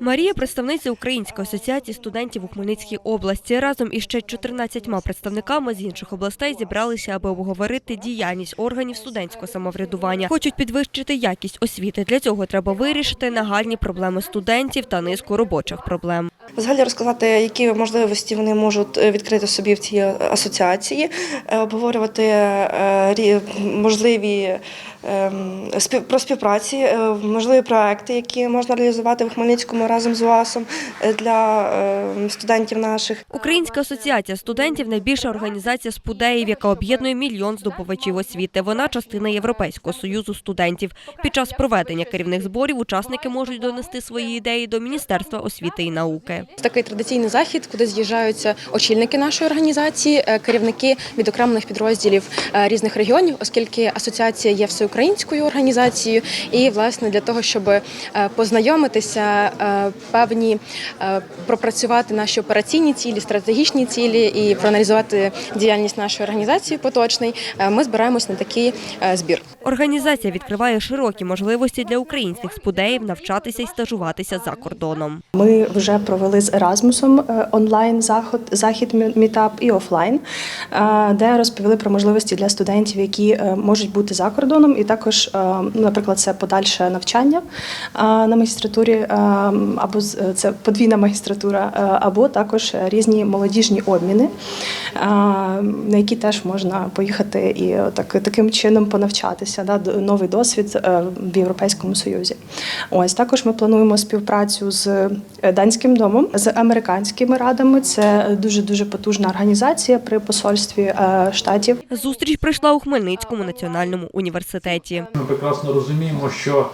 Марія представниця Української асоціації студентів у Хмельницькій області. Разом із ще 14 представниками з інших областей зібралися, аби обговорити діяльність органів студентського самоврядування. Хочуть підвищити якість освіти. Для цього треба вирішити нагальні проблеми студентів та низку робочих проблем. Взагалі розказати, які можливості вони можуть е, відкрити собі в цій асоціації, е, обговорювати е, можливі ем, про співпраці, е, можливі проекти, які можна реалізувати в Хмельницькому разом з УАСом е, для е, студентів наших. Українська асоціація студентів найбільша організація спудеїв, яка об'єднує мільйон здобувачів освіти. Вона частина Європейського союзу студентів. Під час проведення керівних зборів учасники можуть донести свої ідеї до Міністерства освіти і науки. Такий традиційний захід, куди з'їжджаються очільники нашої організації, е, керівники відокремлених підрозділів е, різних регіонів, оскільки асоціація є всеукраїнською організацією, і власне для того, щоб е, познайомитися, певні пропрацювати наші операційні цілі, стратегічні цілі і проаналізувати діяльність нашої організації поточний, ми збираємось на такий збір. Організація відкриває широкі можливості для українських спудеїв навчатися і стажуватися за кордоном. Ми вже провели з Еразмусом е, онлайн заход, захід мітап і офлайн, е, де розповіли про можливості для студентів, які е, можуть бути за кордоном, і також, наприклад, це подальше навчання на магістратурі, або це подвійна магістратура, або також різні молодіжні обміни, на які теж можна поїхати і так, таким чином понавчатися, да, новий досвід е, в Європейському Союзі. Ось також ми плануємо співпрацю з е, данським домом, з американськими радами. Це дуже дуже потужна організація при посольстві е, штатів. Зустріч пройшла у Хмельницькому національному університеті. Ми прекрасно розуміємо, що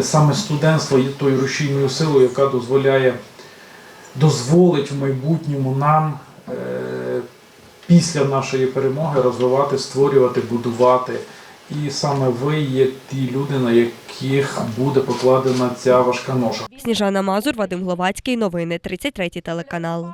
саме студентство є тою рушійною силою, яка дозволяє дозволить в майбутньому нам після нашої перемоги розвивати, створювати, будувати. І саме ви є ті люди, на яких буде покладена ця важка ноша. Сніжана Мазур, Вадим Гловацький. Новини 33 телеканал.